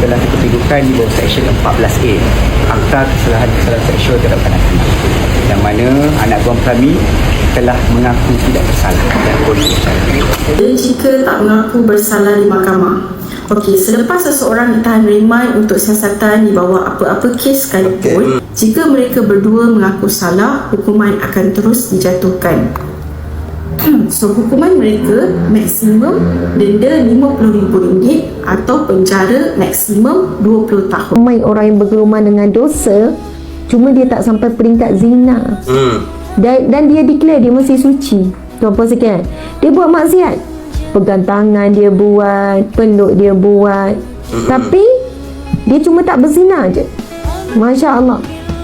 telah dikedudukan di bawah Seksyen 14A Akta Kesalahan-Kesalahan Seksual Terhadap Kanak-Kanak yang mana anak guam kami telah mengaku tidak bersalah dan boleh bersalah. Jika tak mengaku bersalah di mahkamah. Okey, selepas seseorang ditahan remand untuk siasatan di bawah apa-apa kes sekalipun, Okey. jika mereka berdua mengaku salah, hukuman akan terus dijatuhkan. So, hukuman mereka maksimum denda RM50,000 atau penjara maksimum 20 tahun. ramai orang yang bergeruman dengan dosa cuma dia tak sampai peringkat zina. Hmm. dan, dan dia declare dia masih suci. Tuan puan sekalian dia buat maksiat. Pegang tangan dia buat peluk dia buat. Tapi dia cuma tak berzina je. Masya Allah.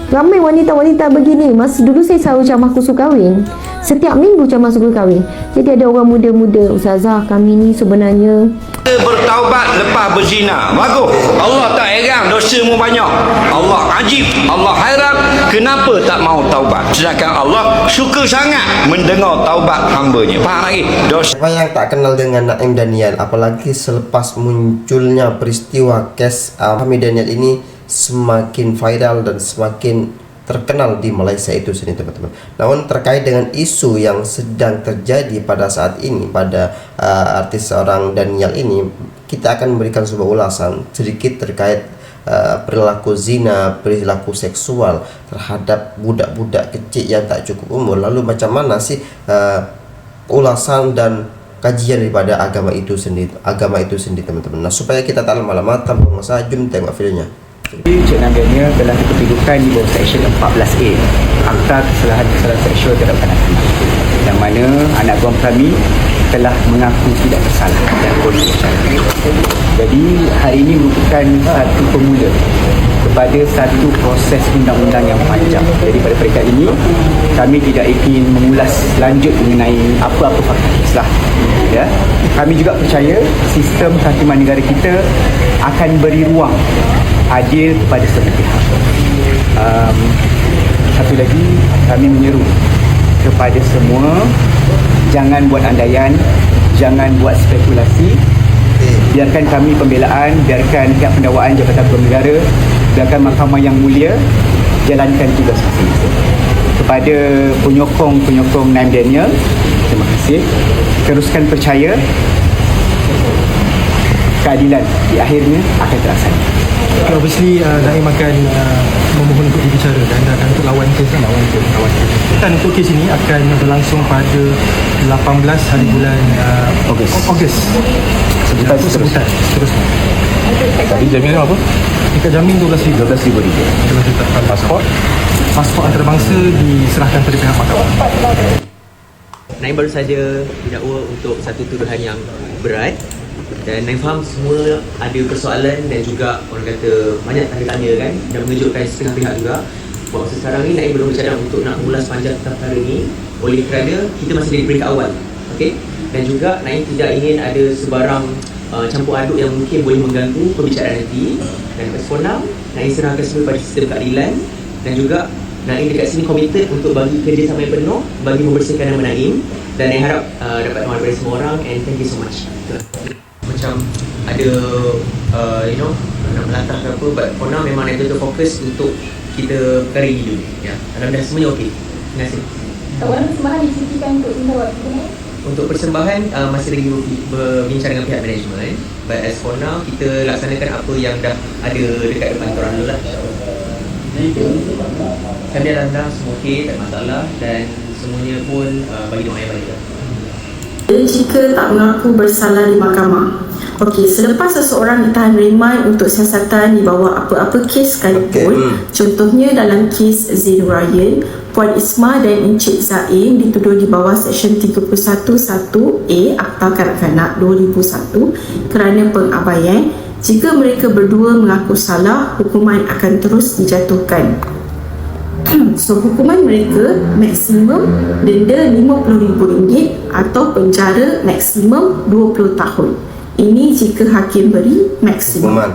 Ramai wanita-wanita begini. Masa dulu saya selalu ceramah kursus kahwin setiap minggu ceramah kursus kahwin jadi ada orang muda-muda Ustazah kami ni sebenarnya Kita bertaubat lepas berzina. Bagus. Allah tak heran dosamu banyak. Allah ajib. Allah hairan. Kenapa tak mau taubat? Sedangkan Allah suka sangat mendengar taubat hambanya. Faham lagi? Dosa Siapa yang tak kenal dengan Naim Daniel apalagi selepas munculnya peristiwa kes uh, Daniel ini semakin viral dan semakin terkenal di Malaysia itu sendiri teman-teman. Namun terkait dengan isu yang sedang terjadi pada saat ini pada uh, artis seorang Daniel ini kita akan memberikan sebuah ulasan sedikit terkait uh, perilaku zina, perilaku seksual terhadap budak-budak kecil yang tak cukup umur. Lalu macam mana sih uh, ulasan dan kajian daripada agama itu sendiri agama itu sendiri teman-teman nah supaya kita tak lama-lama tanpa masa jom tengok filmnya Cik Nabianya telah dikedudukan di bawah Seksyen 14A Akta Kesalahan-Kesalahan Seksual Terhadap Kanak-Kanak yang mana anak guam kami telah mengaku tidak bersalah dan boleh bersalah. Jadi hari ini merupakan satu pemula kepada satu proses undang-undang yang panjang. Jadi pada peringkat ini kami tidak ingin mengulas lanjut mengenai apa-apa fakta Islam. Ya. Kami juga percaya sistem kehakiman negara kita akan beri ruang adil kepada semua pihak. Um, satu lagi kami menyeru kepada semua jangan buat andaian, jangan buat spekulasi. Biarkan kami pembelaan, biarkan pihak pendakwaan Jabatan Hukum Negara, biarkan mahkamah yang mulia jalankan tugas masing-masing. Kepada penyokong-penyokong Naim Daniel, terima kasih. Teruskan percaya keadilan di akhirnya akan terlaksana. Okay, obviously uh, Naim akan uh, memohon untuk dibicara dan, dan, dan untuk lawan kes kan lawan kes lawan kes. Dan untuk kes ini akan berlangsung pada 18 hari bulan uh, Ogos. Ogos. Sebutan Itu sebutan seterusnya. Tadi jaminan apa? Kita jamin 12 ribu. 12 ribu ringgit. Pasport? Pasport antarabangsa diserahkan pada pihak mahkamah. Naim baru saja didakwa untuk satu tuduhan yang berat dan Naim faham semua ada persoalan dan juga orang kata banyak tanda tanya kan dan mengejutkan setengah pihak juga. Buat masa sekarang ni Naim belum bercadang untuk nak mengulas panjang tentang perkara ni. Oleh kerana kita masih dari peringkat awal okay? dan juga Naim tidak ingin ada sebarang uh, campur aduk yang mungkin boleh mengganggu perbicaraan nanti. Dan lepas for now Naim serahkan semua pada sistem keadilan. Dan juga Naim dekat sini komited untuk bagi kerjasama yang penuh bagi membersihkan nama Naim. Dan Naim harap uh, dapat daripada semua orang and thank you so much macam ada uh, you know nak melantah ke apa but for now memang Naim betul fokus untuk kita perkara ini dulu ya Alhamdulillah semuanya okey terima kasih Tawaran persembahan dicutikan untuk tinggal waktu ni. untuk persembahan uh, masih lagi ber- berbincang dengan pihak management but as for now kita laksanakan apa yang dah ada dekat depan korang dulu lah kami alhamdulillah semua okey tak masalah dan semuanya pun uh, bagi doa yang baik lah. Jika tak mengaku bersalah di mahkamah. Okey, selepas seseorang ditahan remand untuk siasatan di bawah apa-apa kes sekalipun, Okey, hmm. contohnya dalam kes Zain Ryan, Puan Isma dan Encik Zaim dituduh di bawah Seksyen 311A Akta Kanak-Kanak 2001 kerana pengabaian, jika mereka berdua mengaku salah, hukuman akan terus dijatuhkan. so hukuman mereka maksimum denda RM50,000 atau penjara maksimum 20 tahun. Ini jika hakim beri maksimum. hukuman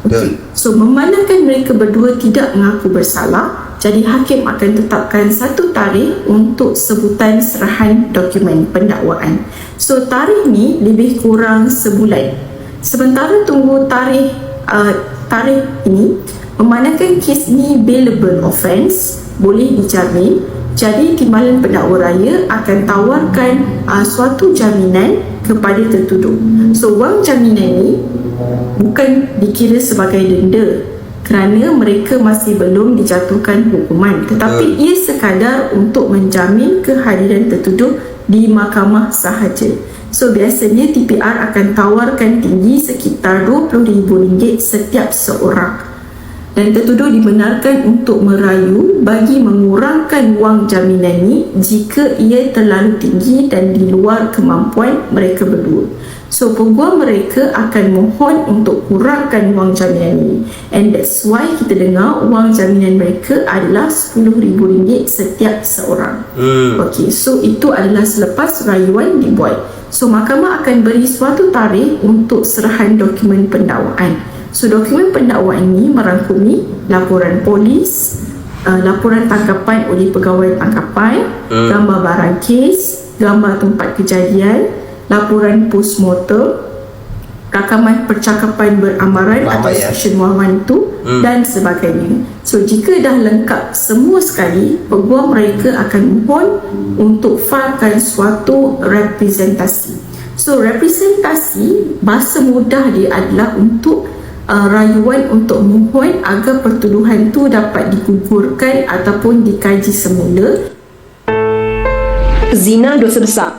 Okey. So memandangkan mereka berdua tidak mengaku bersalah, jadi hakim akan tetapkan satu tarikh untuk sebutan serahan dokumen pendakwaan. So tarikh ni lebih kurang sebulan. Sementara tunggu tarikh uh, tarikh ini memandangkan kes ni bailable offence boleh dijamin. Jadi timbalan pendakwa raya akan tawarkan uh, suatu jaminan kepada tertuduh. So wang jaminan ni bukan dikira sebagai denda kerana mereka masih belum dijatuhkan hukuman. Tetapi ia sekadar untuk menjamin kehadiran tertuduh di mahkamah sahaja. So biasanya TPR akan tawarkan tinggi sekitar RM20,000 setiap seorang dan tertuduh dibenarkan untuk merayu bagi mengurangkan wang jaminan ini jika ia terlalu tinggi dan di luar kemampuan mereka berdua. So peguam mereka akan mohon untuk kurangkan wang jaminan ini and that's why kita dengar wang jaminan mereka adalah RM10,000 setiap seorang. Hmm. Okey, so itu adalah selepas rayuan dibuat. So mahkamah akan beri suatu tarikh untuk serahan dokumen pendakwaan. So dokumen pendakwaan ini merangkumi laporan polis, uh, laporan tangkapan oleh pegawai tangkapan, Hmm. gambar barang kes, gambar tempat kejadian, laporan postmortem, rakaman percakapan beramaran Lama atau ya. section 112 Hmm. dan sebagainya. So jika dah lengkap semua sekali, peguam mereka akan mohon untuk failkan suatu representasi. So representasi bahasa mudah dia adalah untuk uh, rayuan untuk mohon agar pertuduhan tu dapat digugurkan ataupun dikaji semula Zina dosa besar.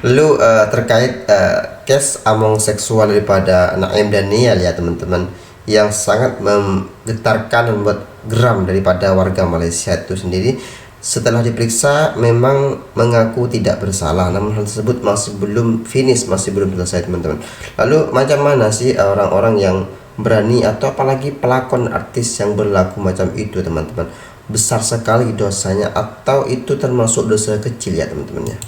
Lalu uh, terkait uh, kes among seksual daripada Naim dan Nial ya teman-teman yang sangat menggetarkan dan membuat geram daripada warga Malaysia itu sendiri setelah diperiksa memang mengaku tidak bersalah namun hal tersebut masih belum finish masih belum selesai teman-teman lalu macam mana sih orang-orang yang berani atau apalagi pelakon artis yang berlaku macam itu teman-teman besar sekali dosanya atau itu termasuk dosa kecil ya teman-teman ya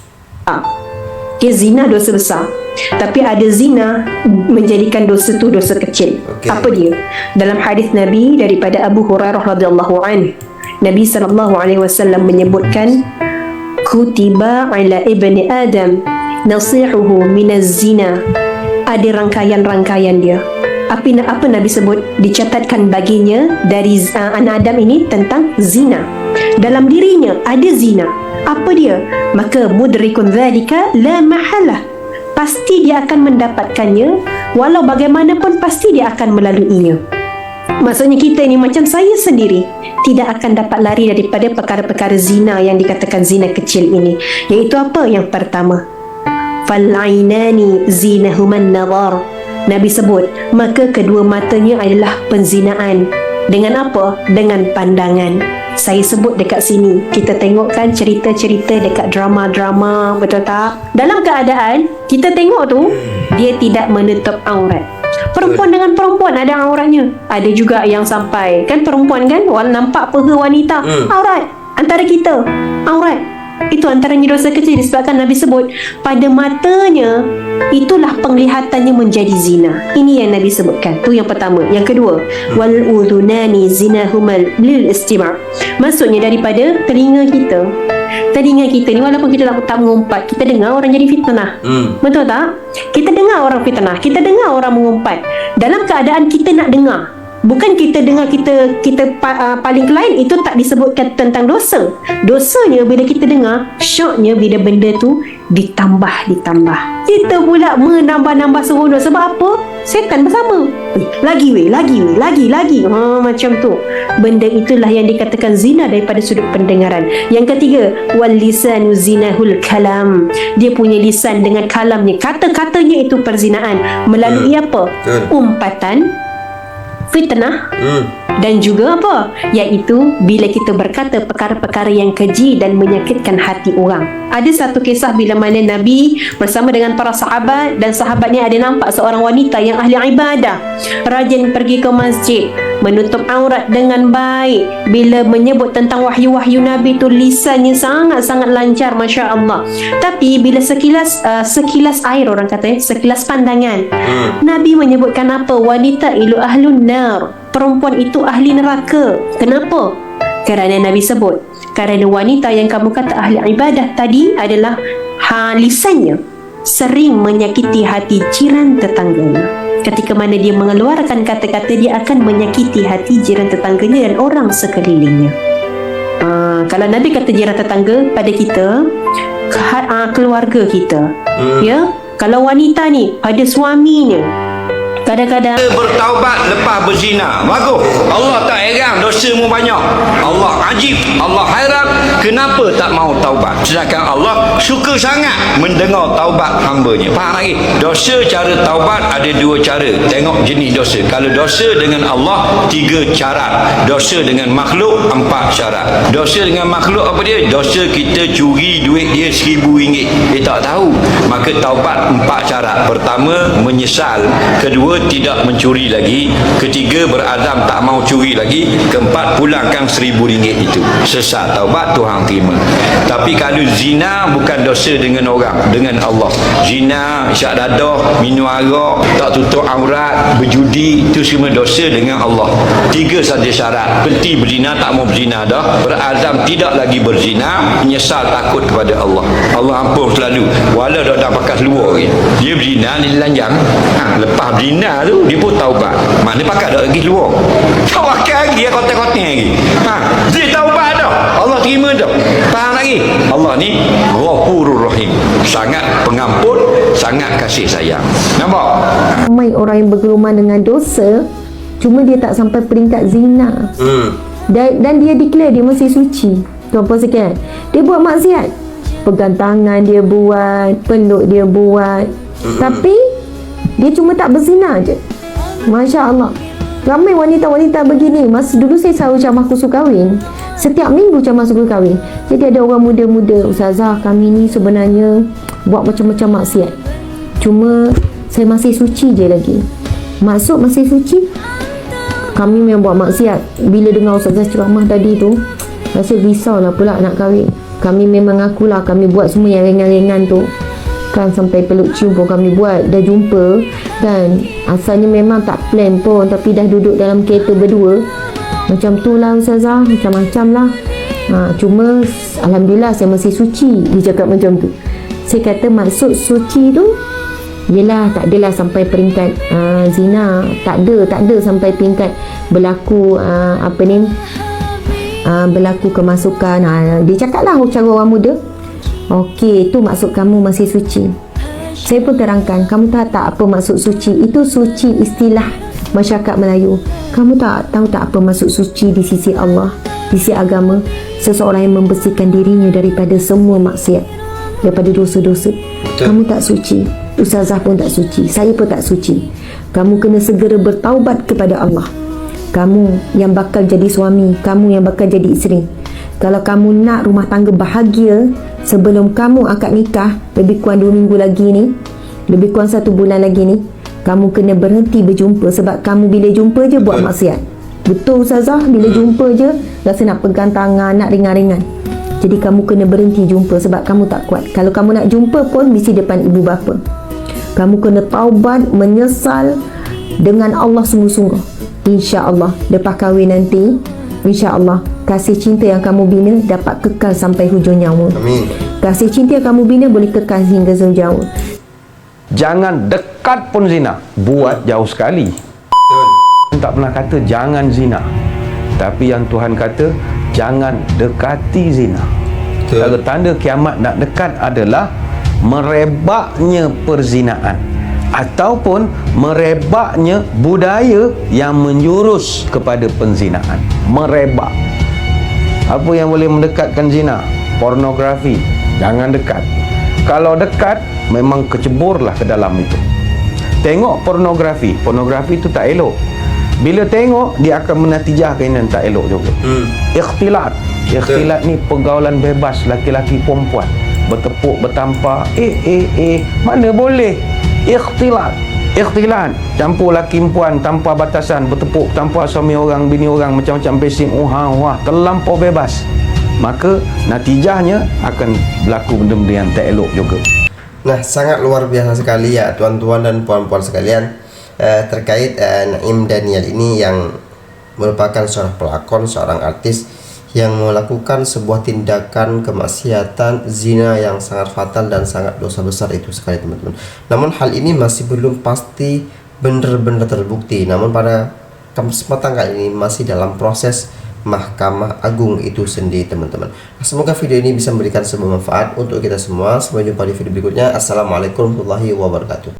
Dia zina dosa besar. Tapi ada zina menjadikan dosa tu dosa kecil. Okey. Apa dia? Dalam hadis Nabi daripada Abu Hurairah radhiyallahu an, Nabi sallallahu alaihi wasallam menyebutkan kutiba ala ibni Adam nasihuhu minaz zina. Ada rangkaian-rangkaian dia. Apa apa Nabi sebut dicatatkan baginya dari uh, anak Adam ini tentang zina. Dalam dirinya ada zina. Apa dia? Maka mudrikun dzalika la mahalah. Pasti dia akan mendapatkannya walau bagaimanapun pasti dia akan melaluinya. Maksudnya kita ni macam saya sendiri tidak akan dapat lari daripada perkara-perkara zina yang dikatakan zina kecil ini. Iaitu apa? Yang pertama, Fal'ainani zinahuman nazar. Nabi sebut, maka kedua matanya adalah penzinaan. Dengan apa? Dengan pandangan. Saya sebut dekat sini, kita tengokkan cerita-cerita dekat drama-drama, betul tak? Dalam keadaan, kita tengok tu, dia tidak menutup aurat. Perempuan dengan perempuan ada auratnya. Ada juga yang sampai, kan perempuan kan, nampak peha wanita, Hmm. aurat. Antara kita, aurat. Itu antaranya dosa kecil disebabkan Nabi sebut pada matanya itulah penglihatannya menjadi zina. Ini yang Nabi sebutkan. Tu yang pertama. Yang kedua, wal udhunani zinahumal lil istima'. Maksudnya daripada telinga kita. Telinga kita ni walaupun kita tak, tak mengumpat, kita dengar orang jadi fitnah. hmm. Betul tak? Kita dengar orang fitnah, kita dengar orang mengumpat. Dalam keadaan kita nak dengar. Bukan kita dengar kita kita pa, uh, paling lain itu tak disebutkan tentang dosa. Dosanya bila kita dengar, syoknya bila benda tu ditambah ditambah. Kita pula menambah-nambah seronok sebab apa? Setan bersama. Eh, lagi weh, lagi weh, lagi lagi. Ha macam tu. Benda itulah yang dikatakan zina daripada sudut pendengaran. Yang ketiga, wal lisanu zinahul kalam. Dia punya lisan dengan kalamnya. Kata-katanya itu perzinaan melalui apa? Betul. Umpatan, fitnah Hmm. Dan juga apa? Iaitu bila kita berkata perkara-perkara yang keji dan menyakitkan hati orang. Ada satu kisah bila mana Nabi bersama dengan para sahabat dan sahabatnya ada nampak seorang wanita yang ahli ibadah. Rajin pergi ke masjid, menutup aurat dengan baik. Bila menyebut tentang wahyu-wahyu Nabi tu lisannya sangat-sangat lancar masya-Allah. Tapi bila sekilas uh, sekilas air orang kata eh, sekilas pandangan Nabi menyebutkan apa? Wanita ilu ahlun nar. Perempuan itu ahli neraka. Kenapa? Kerana Nabi sebut, kerana wanita yang kamu kata ahli ibadah tadi adalah ha, lisannya sering menyakiti hati jiran tetangganya. ketika mana dia mengeluarkan kata-kata dia akan menyakiti hati jiran tetangganya dan orang sekelilingnya. Uh, kalau Nabi kata jiran tetangga pada kita, ke- uh, keluarga kita, Hmm. ya. Kalau wanita ni pada suaminya, kadang-kadang Kita bertaubat lepas berzina. Bagus. Allah tak heran dosamu banyak. Allah ajib. Allah hairan. Kenapa tak mau taubat? Sedangkan Allah suka sangat mendengar taubat hambanya. Faham lagi? Dosa cara taubat ada dua cara. Tengok jenis dosa. Kalau dosa dengan Allah tiga syarat dosa dengan makhluk empat syarat dosa dengan makhluk apa dia? Dosa kita curi duit dia seribu ringgit. Dia tak tahu. Maka taubat empat syarat pertama menyesal. Kedua tidak mencuri lagi. Ketiga berazam tak mau curi lagi. Keempat pulangkan seribu ringgit itu. Sesat taubat Tuhan terima. Tapi kalau zina bukan dosa dengan orang dengan Allah. Zina isyak dadah minum arak tak tutup aurat berjudi itu semua dosa dengan Allah. Tiga saja syarat. Berhenti berzina tak mau berzina dah. Berazam tidak lagi berzina. Menyesal takut kepada Allah. Allah ampun selalu. Walau dah dah pakai luar lagi dia berzina dia lanjang ha, lepas berzina tu dia pun taubat mana pakai dah lagi luar. Kau pakai lagi dia kotak-kotak lagi. Ha, dia taubat dah Allah terima dah faham lagi? Allah ni Ghafurur Rahim. Sangat pengampun sangat kasih sayang. Nampak? Ramai orang yang bergeluman dengan dosa Cuma dia tak sampai peringkat zina. Hmm. dan, dan dia declare dia masih suci. Tuan-puan sekalian Dia buat maksiat. Pegang tangan dia buat Peluk dia buat. Tapi Dia cuma tak berzina je. Masya Allah Ramai wanita-wanita begini. Masa dulu saya selalu ceramah kursus kahwin. Setiap minggu ceramah kursus kahwin. Jadi ada orang muda-muda Ustazah kami ni sebenarnya Buat macam-macam maksiat. Cuma Saya masih suci je lagi. Maksud masih suci? Kami memang buat maksiat. Bila dengar Ustazah ceramah tadi tu rasa risau lah pula nak kahwin. Kami memang akulah kami buat semua yang ringan-ringan tu kan sampai peluk cium pun kami buat dah jumpa. Dan asalnya memang tak plan pun tapi dah duduk dalam kereta berdua. Macam tu lah Ustazah macam-macam lah. Ha, cuma Alhamdulillah saya masih suci dia cakap macam tu. Saya kata maksud suci tu Yelah tak adalah sampai peringkat uh, zina. Tak ada Tak ada sampai peringkat Berlaku uh, Apa ni uh, Berlaku kemasukan. Uh, Dia cakap lah cara orang muda Okey tu maksud kamu masih suci. Saya pun terangkan Kamu tahu tak apa maksud suci? Itu suci istilah Masyarakat Melayu. Kamu tak tahu tak apa maksud suci Di sisi Allah Di sisi agama? Seseorang yang membersihkan dirinya Daripada semua maksiat Daripada dosa-dosa. Kamu tak suci. Ustazah pun tak suci. Saya pun tak suci. Kamu kena segera bertaubat kepada Allah. Kamu yang bakal jadi suami Kamu yang bakal jadi isteri. Kalau kamu nak rumah tangga bahagia Sebelum kamu akad nikah Lebih kurang 2 minggu lagi ni Lebih kurang 1 bulan lagi ni Kamu kena berhenti berjumpa Sebab kamu bila jumpa je buat maksiat Betul Ustazah Bila jumpa je Rasa nak pegang tangan Nak ringan-ringan jadi kamu kena berhenti jumpa sebab kamu tak kuat. Kalau kamu nak jumpa pun mesti depan ibu bapa. Kamu kena taubat, menyesal dengan Allah sungguh-sungguh. Insya-Allah lepas kahwin nanti, insya-Allah kasih cinta yang kamu bina dapat kekal sampai hujung nyawa. Amin. Kasih cinta yang kamu bina boleh kekal hingga sejauh. Jangan dekat pun zina. Buat jauh sekali. Betul. Tak pernah kata jangan zina. Tapi yang Tuhan kata jangan dekati zina. Betul. Kalau tanda kiamat nak dekat adalah merebaknya perzinaan ataupun merebaknya budaya yang menjurus kepada penzinaan. Merebak. Apa yang boleh mendekatkan zina? Pornografi. Jangan dekat. Kalau dekat, memang keceburlah ke dalam itu. Tengok pornografi. Pornografi itu tak elok. Bila tengok, dia akan menatijahkan yang tak elok juga. Hmm. Ikhtilat. Ikhtilat ni pergaulan bebas laki-laki perempuan. Bertepuk, bertampar. Eh, eh, eh. Mana boleh? Ikhtilat. Ikhtilat. Campur laki perempuan tanpa batasan. Bertepuk, tanpa suami orang, bini orang. Macam-macam pacing. Wah, wah. Terlampau bebas. Maka natijahnya akan berlaku benda-benda yang tak elok juga. Nah, sangat luar biasa sekali ya tuan-tuan dan puan-puan sekalian eh, terkait eh, Naim Daniel ini yang merupakan seorang pelakon, seorang artis yang melakukan sebuah tindakan kemaksiatan zina yang sangat fatal dan sangat dosa besar itu sekali teman-teman. Namun hal ini masih belum pasti benar-benar terbukti. Namun pada kesempatan kali ini masih dalam proses Mahkamah Agung itu sendiri teman-teman. Semoga video ini bisa memberikan sebuah manfaat untuk kita semua. Sampai jumpa di video berikutnya. Assalamualaikum warahmatullahi wabarakatuh